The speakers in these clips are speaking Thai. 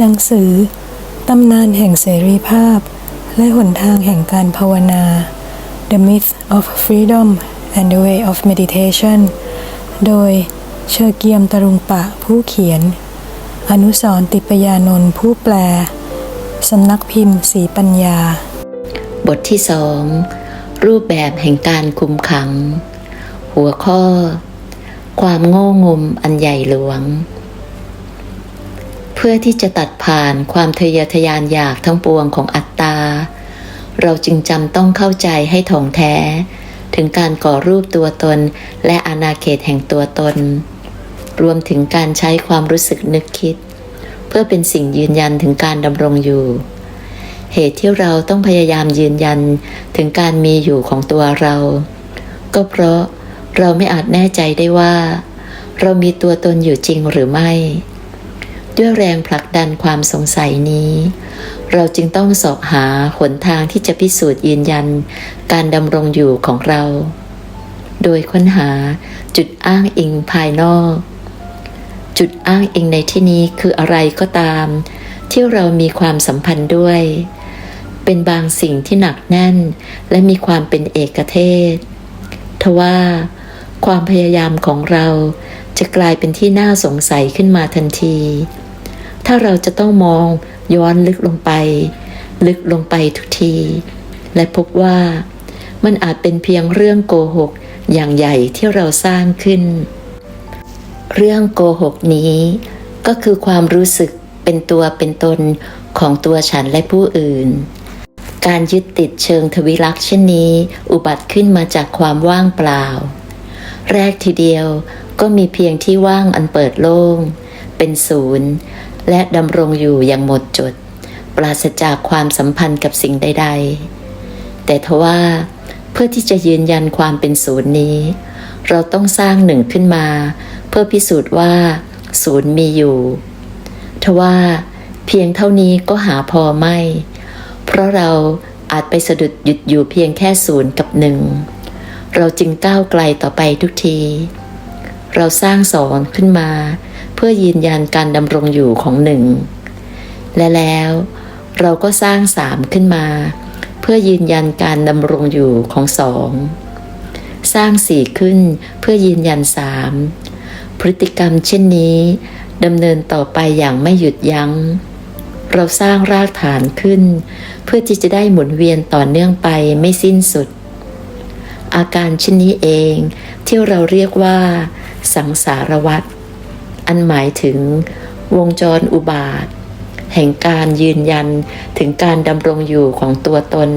หนังสือ ตำนานแห่งเสรีภาพ และหนทางแห่งการภาวนา The Myth of Freedom and the Way of Meditation โดยเชอเกียมตรุงปะผู้เขียน อนุสรติปยานนท์ผู้แปล สำนักพิมพ์สีปัญญา บทที่สองรูปแบบแห่งการคุมขัง หัวข้อ ความโง่งมอันใหญ่หลวง เพื่อที่จะตัดผ่านความทะเยอทะยานอยากทั้งปวงของอัตตา เราจึงจำต้องเข้าใจให้ถ่องแท้ ถึงการก่อรูปตัวตนและอาณาเขตแห่งตัวตน รวมถึงการใช้ความรู้สึกนึกคิด เพื่อเป็นสิ่งยืนยันถึงการดำรงอยู่ เหตุที่เราต้องพยายามยืนยันถึงการมีอยู่ของตัวเรา ก็เพราะเราไม่อาจแน่ใจได้ว่า เรามีตัวตนอยู่จริงหรือไม่ ด้วยแรงผลักดันความสงสัยนี้ เราจึงต้องสอบหาหนทางที่จะพิสูจน์ยืนยัน การดำรงอยู่ของเรา โดยค้นหาจุดอ้างอิงภายนอก จุดอ้างอิงในที่นี้คืออะไรก็ตาม ที่เรามีความสัมพันธ์ด้วย เป็นบางสิ่งที่หนักแน่น และมีความเป็นเอกเทศทว่าความพยายามของเราจะกลายเป็นที่น่าสงสัยขึ้นมาทันที ถ้าเราจะต้องมองย้อนลึกลงไป ลึกลงไปทุกที และพบว่ามันอาจเป็นเพียงเรื่องโกหกอย่างใหญ่ที่เราสร้างขึ้น เรื่องโกหกนี้ ก็คือความรู้สึกเป็นตัวเป็นตนของตัวฉันและผู้อื่น การยึดติดเชิงทวิลักษณ์เช่นนี้ อุบัติขึ้นมาจากความว่างเปล่า แรกทีเดียวก็มีเพียงที่ว่างอันเปิดโล่ง เป็นศูนย์ และดำรงอยู่อย่างหมดจด ปราศจากความสัมพันธ์กับสิ่งใด ๆ แต่ทว่าเพื่อที่จะยืนยันความเป็นศูนย์นี้ เราต้องสร้างหนึ่งขึ้นมา เพื่อพิสูจน์ว่า ศูนย์มีอยู่ทว่าเพียงเท่านี้ก็หาพอไม่ เพราะเราอาจไปสะดุดหยุดอยู่เพียงแค่ศูนย์กับหนึ่ง เราจึงก้าวไกลต่อไปทุกที เราสร้างสองขึ้นมา เพื่อยืนยันการดำรงอยู่ของหนึ่ง และแล้วเราก็สร้างสามขึ้นมา เพื่อยืนยันการดำรงอยู่ของสองสร้างสี่ขึ้นเพื่อยืนยันสามพฤติกรรมเช่นนี้ดำเนินต่อไปอย่างไม่หยุดยัง้ง เราสร้างรากฐานขึ้น เพื่อที่จะได้หมุนเวียนต่อเนื่องไปไม่สิ้นสุด อาการเช่นนี้เองที่เราเรียกว่า สังสารวัฏ อันหมายถึงวงจรอุบาท แห่งการยืนยันถึงการดำรงอยู่ของตัวตน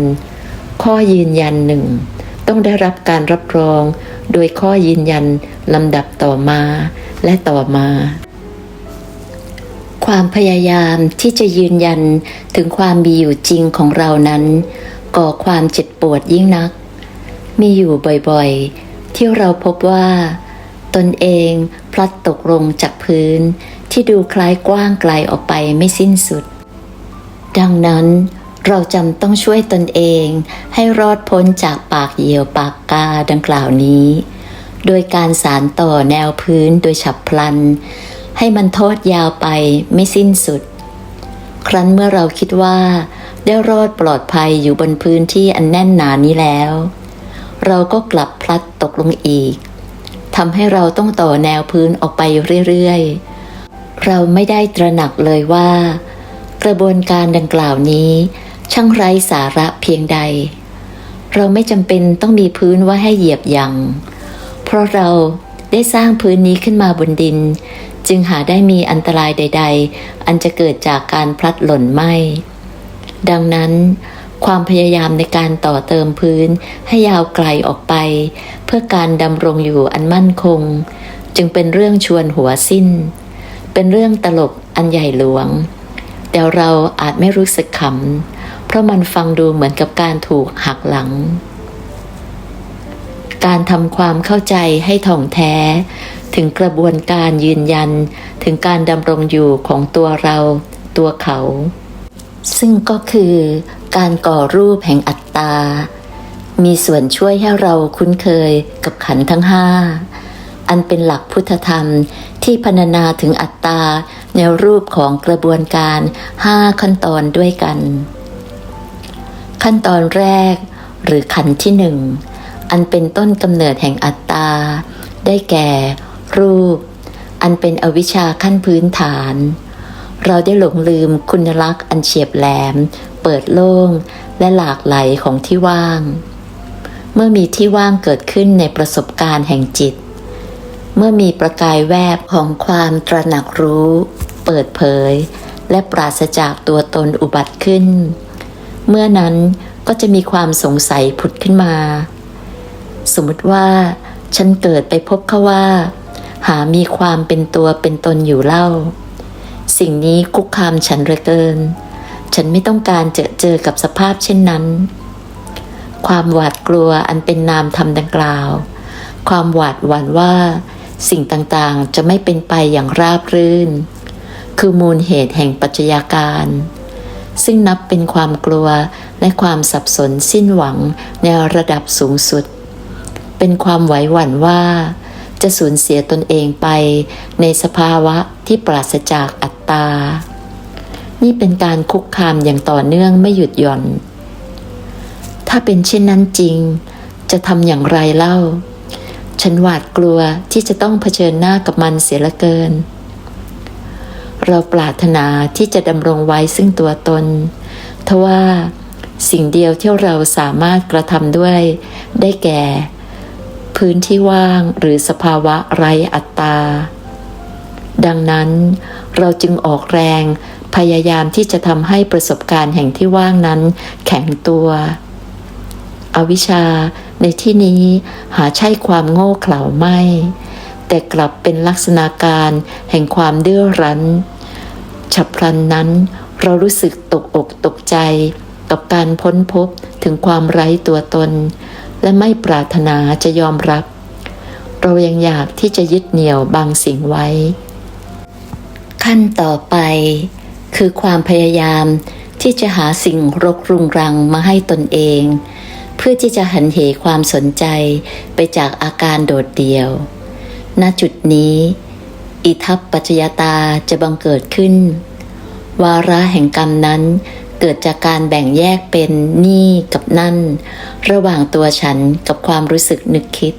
ข้อยืนยันหนึ่งต้องได้รับการรับรอง โดยข้อยืนยันลำดับต่อมาและต่อมาความพยายามที่จะยืนยันถึงความมีอยู่จริงของเรานั้น ก่อความเจ็บปวดยิ่งนัก มีอยู่บ่อยๆ ที่เราพบว่า ตนเองพลัดตกลงจากพื้นที่ดูคล้ายกว้างไกลออกไปไม่สิ้นสุด ดังนั้นเราจำต้องช่วยตนเองให้รอดพ้นจากปากเหยี่ยวปากกาดังกล่าวนี้ โดยการสารต่อแนวพื้นโดยฉับพลัน ให้มันทอดยาวไปไม่สิ้นสุด ครั้นเมื่อเราคิดว่า ได้รอดปลอดภัยอยู่บนพื้นที่อันแน่นหนานี้แล้ว เราก็กลับพลัดตกลงอีก ทำให้เราต้องต่อแนวพื้นออกไปเรื่อยๆ เราไม่ได้ตระหนักเลยว่า กระบวนการดังกล่าวนี้ ช่างไร้สาระเพียงใด เราไม่จำเป็นต้องมีพื้นไว้ให้เหยียบย่างเพราะเราได้สร้างพื้นนี้ขึ้นมาบนดิน จึงหาได้มีอันตรายใด ๆ อันจะเกิดจากการพลัดหล่นไหมดังนั้น ความพยายามในการต่อเติมพื้นให้ยาวไกลออกไป เพื่อการดำรงอยู่อันมั่นคง จึงเป็นเรื่องชวนหัวสิ้น เป็นเรื่องตลกอันใหญ่หลวง แต่เราอาจไม่รู้สึกขำเพราะมันฟังดูเหมือนกับการถูกหักหลัง การทำความเข้าใจให้ถ่องแท้ ถึงกระบวนการยืนยันถึงการดำรงอยู่ของตัวเรา ตัวเขาซึ่งก็คือ การก่อรูปแห่งอัตตา มีส่วนช่วยให้เราคุ้นเคยกับขันทั้งห้า อันเป็นหลักพุทธธรรมที่พรรณนาถึงอัตตาในรูปของกระบวนการ5ขั้นตอนด้วยกัน ขั้นตอนแรก หรือขันที่หนึ่ง อันเป็นต้นกำเนิดแห่งอัตตา ได้แก่ รูป อันเป็นอวิชชาขั้นพื้นฐาน เราได้หลงลืมคุณลักษณ์อันเฉียบแหลม เปิดโล่ง และหลากไหลของที่ว่าง เมื่อมีที่ว่างเกิดขึ้นในประสบการณ์แห่งจิต เมื่อมีประกายแวบของความตระหนักรู้ เปิดเผย และปราศจากตัวตนอุบัติขึ้น เมื่อนั้นก็จะมีความสงสัยผุดขึ้นมา สมมติว่า ฉันเกิดไปพบเขาว่า หามีความเป็นตัวเป็นตนอยู่เล่า สิ่งนี้คุกคามฉันเหลือเกิน ฉันไม่ต้องการเจอเจอกับสภาพเช่นนั้น ความหวาดกลัวอันเป็นนามธรรมดังกล่าว ความหวาดหวั่นว่า สิ่งต่างๆจะไม่เป็นไปอย่างราบรื่น คือมูลเหตุแห่งปัจจัยาการ ซึ่งนับเป็นความกลัวและความสับสนสิ้นหวังในระดับสูงสุด เป็นความไหวหวั่นว่าจะสูญเสียตนเองไปในสภาวะที่ปราศจากอั ตา นี่เป็นการคุกคามอย่างต่อเนื่องไม่หยุดหย่อน ถ้าเป็นเช่นนั้นจริง จะทำอย่างไรเล่า ฉันหวาดกลัวที่จะต้องเผชิญหน้ากับมันเสียละเกิน เราปรารถนาที่จะดำรงไว้ซึ่งตัวตน ทว่าสิ่งเดียวที่เราสามารถกระทำด้วย ได้แก่ พื้นที่ว่างหรือสภาวะไร้อัตตา ดังนั้น เราจึงออกแรงพยายามที่จะทำให้ประสบการณ์แห่งที่ว่างนั้น แข็งตัว อวิชชาในที่นี้หาใช่ความโง่เขลาไม่ แต่กลับเป็นลักษณะการแห่งความเดื้อรั้น ฉับพลันนั้นเรารู้สึกตกอกตกใจกับการพ้นพบถึงความไร้ตัวตน และไม่ปรารถนาจะยอมรับ เรายังอยากที่จะยึดเหนี่ยวบางสิ่งไว้ ขั้นต่อไป คือความพยายามที่จะหาสิ่งรกรุงรังมาให้ตนเอง เพื่อที่จะหันเหความสนใจไปจากอาการโดดเดี่ยว ณจุดนี้ อิทัปปัจจยตาจะบังเกิดขึ้น วาระแห่งกรรมนั้นเกิดจากการแบ่งแยกเป็นนี่กับนั่น ระหว่างตัวฉันกับความรู้สึกนึกคิด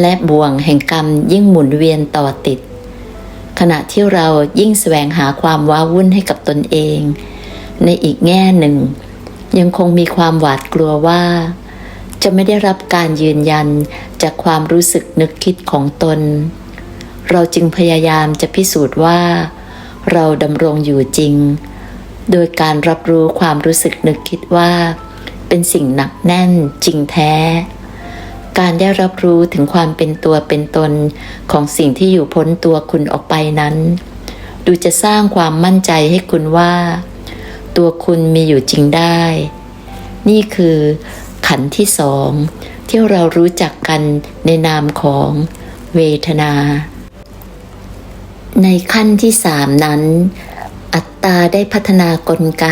และบ่วงแห่งกรรมยิ่งหมุนเวียนต่อติด ขณะที่เรายิ่งแสวงหาความว้าวุ่นให้กับตนเอง ในอีกแง่หนึ่ง ยังคงมีความหวาดกลัวว่า จะไม่ได้รับการยืนยันจากความรู้สึกนึกคิดของตน เราจึงพยายามจะพิสูจน์ว่า เราดำรงอยู่จริง โดยการรับรู้ความรู้สึกนึกคิดว่า เป็นสิ่งหนักแน่นจริงแท้ การได้รับรู้ถึงความเป็นตัวเป็นตนของสิ่งที่อยู่พ้นตัวคุณออกไปนั้น ดูจะสร้างความมั่นใจให้คุณว่า ตัวคุณมีอยู่จริงได้ นี่คือ ขันที่สองที่เรารู้จักกันในนามของเวทนา ในขั้นที่สามนั้น อัตตาได้พัฒนากลไก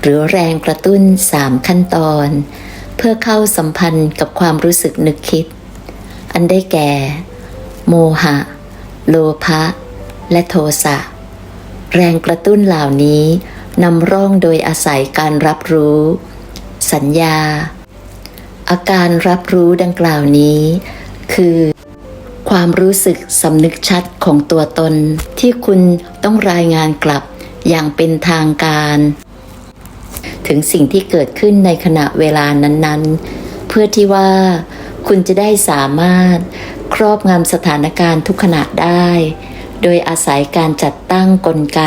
หรือแรงกระตุ้นสามขั้นตอน เพื่อเข้าสัมพันธ์กับความรู้สึกนึกคิด อันได้แก่ โมหะ โลภะ และโทสะ แรงกระตุ้นเหล่านี้นำร่องโดยอาศัยการรับรู้ สัญญา อาการรับรู้ดังกล่าวนี้ คือ ความรู้สึกสำนึกชัดของตัวตนที่คุณต้องรายงานกลับอย่างเป็นทางการ ถึงสิ่งที่เกิดขึ้นในขณะเวลานั้นๆ เพื่อที่ว่าคุณจะได้สามารถครอบงำสถานการณ์ทุกขณะได้ โดยอาศัยการจัดตั้งกลไก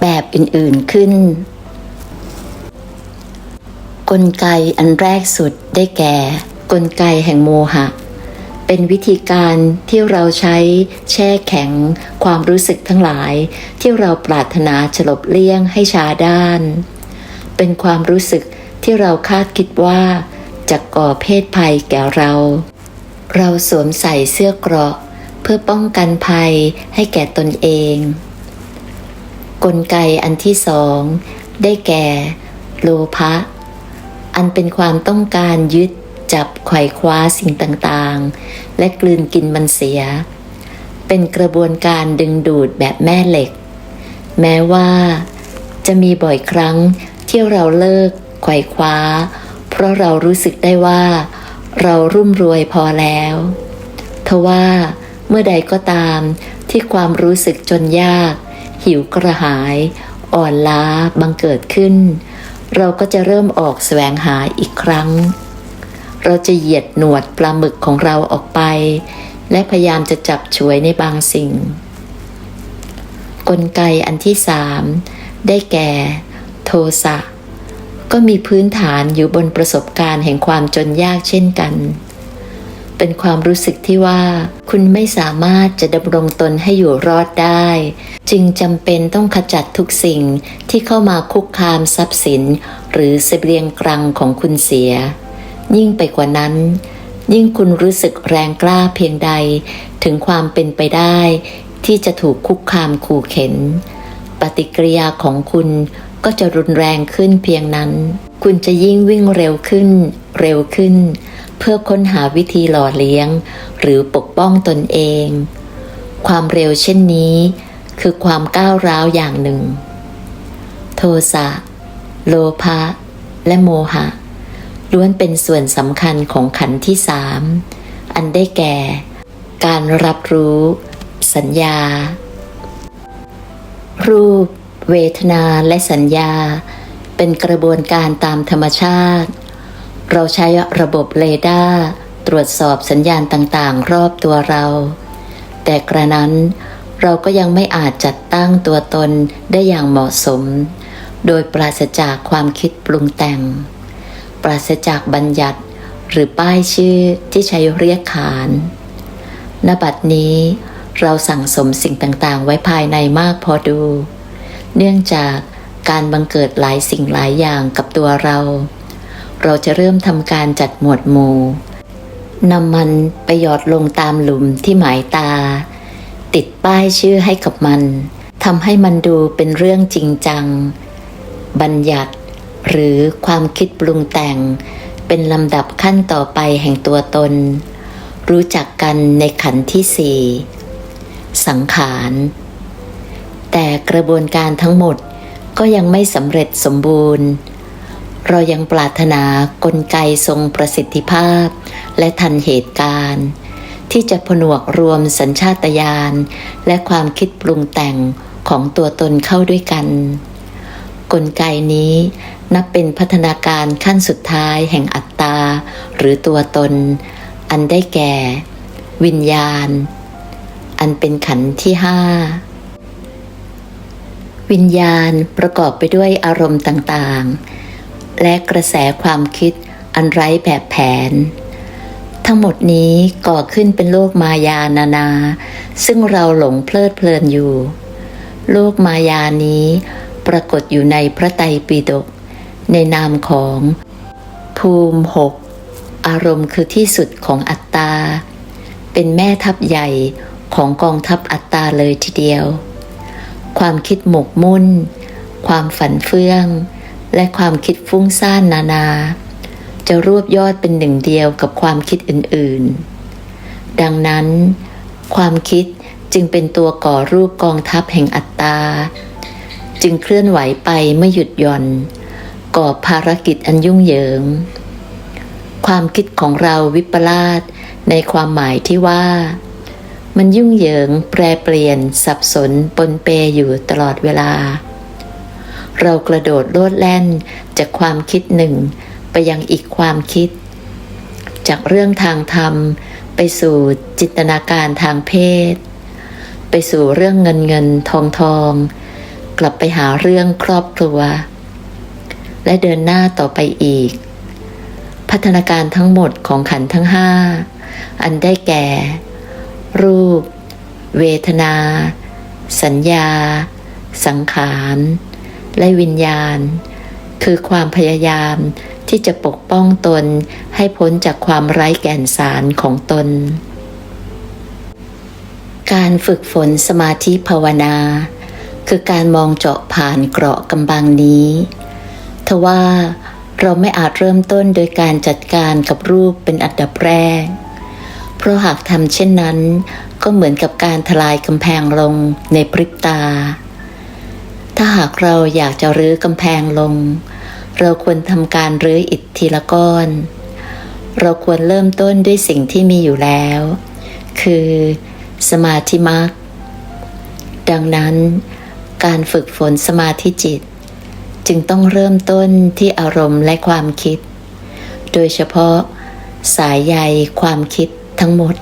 แบบอื่นๆขึ้น กลไกอันแรกสุดได้แก่ กลไกแห่งโมหะ เป็นวิธีการที่เราใช้แช่แข็งความรู้สึกทั้งหลาย ที่เราปรารถนาฉลบเลี่ยงให้ชาด้าน เป็นความรู้สึกที่เราคาดคิดว่าจะก่อเพศภัยแก่เรา เราสวมใส่เสื้อเกราะ เพื่อป้องกันภัยให้แก่ตนเอง กลไกอันที่สอง ได้แก่โลภะอันเป็นความต้องการยึดจับไขว่คว้าสิ่งต่างๆ และกลืนกินมันเสีย เป็นกระบวนการดึงดูดแบบแม่เหล็ก แม้ว่า จะมีบ่อยครั้ง ที่เราเลิกไขว่คว้า เพราะเรารู้สึกได้ว่า เรารุ่มรวยพอแล้วทว่าเมื่อใดก็ตามที่ความรู้สึกจนยาก หิวกระหาย อ่อนล้าบังเกิดขึ้น เราก็จะเริ่มออกแสวงหาอีกครั้ง เราจะเหยียดหนวดปลาหมึกของเราออกไป และพยายามจะจับฉวยในบางสิ่ง กลไกอันที่สามได้แก่ โทสะก็มีพื้นฐานอยู่บนประสบการณ์แห่งความจนยากเช่นกัน เป็นความรู้สึกที่ว่า คุณไม่สามารถจะดำรงตนให้อยู่รอดได้ จึงจำเป็นต้องขจัดทุกสิ่งที่เข้ามาคุกคามทรัพย์สิน หรือเสบียงกลางของคุณเสีย ยิ่งไปกว่านั้น ยิ่งคุณรู้สึกแรงกล้าเพียงใด ถึงความเป็นไปได้ ที่จะถูกคุกคามขู่เข็น ปฏิกิริยาของคุณ ก็จะรุนแรงขึ้นเพียงนั้น คุณจะยิ่งวิ่งเร็วขึ้น เร็วขึ้น เพื่อค้นหาวิธีหล่อเลี้ยง หรือปกป้องตนเอง ความเร็วเช่นนี้ คือความก้าวร้าวอย่างหนึ่ง โทสะ โลภะ และโมหะ ล้วนเป็นส่วนสำคัญของขันธ์ที่สาม อันได้แก่ การรับรู้ สัญญา รูป เวทนาและสัญญา เป็นกระบวนการตามธรรมชาติ เราใช้ระบบเรดาร์ตรวจสอบสัญญาณต่างๆ รอบตัวเรา แต่กระนั้นเราก็ยังไม่อาจจัดตั้งตัวตนได้อย่างเหมาะสม โดยปราศจากความคิดปรุงแต่ง ปราศจากบัญญัติหรือป้ายชื่อที่ใช้เรียกขานณบัดนี้เราสั่งสมสิ่งต่างๆ ไว้ภายในมากพอดู เนื่องจากการบังเกิดหลายสิ่งหลายอย่างกับตัวเรา เราจะเริ่มทำการจัดหมวดหมู่นำมันไปหยอดลงตามหลุมที่หมายตา ติดป้ายชื่อให้กับมันทำให้มันดูเป็นเรื่องจริงจัง บัญญัติ หรือความคิดปรุงแต่ง เป็นลำดับขั้นต่อไปแห่งตัวตน รู้จักกันในขันที่สี่สังขาร แต่กระบวนการทั้งหมดก็ยังไม่สำเร็จสมบูรณ์ เรายังปรารถนากลไกทรงประสิทธิภาพ และทันเหตุการณ์ ที่จะผนวกรวมสัญชาตญาณและความคิดปรุงแต่งของตัวตนเข้าด้วยกัน กลไกนี้นับเป็นพัฒนาการขั้นสุดท้ายแห่งอัตตา หรือตัวตน อันได้แก่ วิญญาณ อันเป็นขันธ์ที่ห้า วิญญาณประกอบไปด้วยอารมณ์ต่างๆ และกระแสความคิดอันไร้แบบแผน ทั้งหมดนี้ก่อขึ้นเป็นโลกมายานานา ซึ่งเราหลงเพลิดเพลินอยู่ โลกมายานี้ปรากฏอยู่ในพระไตรปิฎกในนามของภูมิหกอารมณ์คือที่สุดของอัตตา เป็นแม่ทัพใหญ่ของกองทัพอัตตาเลยทีเดียว ความคิดหมกมุ่น ความฝันเฟื่อง และความคิดฟุ้งซ่านนานา จะรวบยอดเป็นหนึ่งเดียวกับความคิดอื่นๆ ดังนั้น ความคิดจึงเป็นตัวก่อรูปกองทัพแห่งอัตตา จึงเคลื่อนไหวไปไม่หยุดหย่อน ก่อภารกิจอันยุ่งเหยิง ความคิดของเราวิปลาสในความหมายที่ว่า มันยุ่งเหยิง แปรเปลี่ยน สับสน ปนเปอยู่ตลอดเวลา เรากระโดดโลดแล่นจากความคิดหนึ่ง ไปยังอีกความคิด จากเรื่องทางธรรม ไปสู่จินตนาการทางเพศ ไปสู่เรื่องเงินเงินทองทอง กลับไปหาเรื่องครอบครัว และเดินหน้าต่อไปอีก พัฒนาการทั้งหมดของขันทั้งห้าอันได้แก่ รูป เวทนา สัญญา สังขาร และวิญญาณ คือความพยายามที่จะปกป้องตนให้พ้นจากความไร้แก่นสารของตน การฝึกฝนสมาธิภาวนา คือการมองเจาะผ่านเกราะกำบังนี้ทว่าเราไม่อาจเริ่มต้นโดยการจัดการกับรูปเป็นอันดับแรก ราะหากทำเช่นนั้น ก็เหมือนกับการทลายกำแพงลงในพริบตา ถ้าหากเราอยากจะรื้อกำแพงลง เราควรทำการรื้ออิฐทีละก้อน เราควรเริ่มต้นด้วยสิ่งที่มีอยู่แล้ว คือสมาธิมรรคดังนั้น การฝึกฝนสมาธิจิต จึงต้องเริ่มต้นที่อารมณ์และความคิด โดยเฉพาะสายใยความคิด ทั้งหมด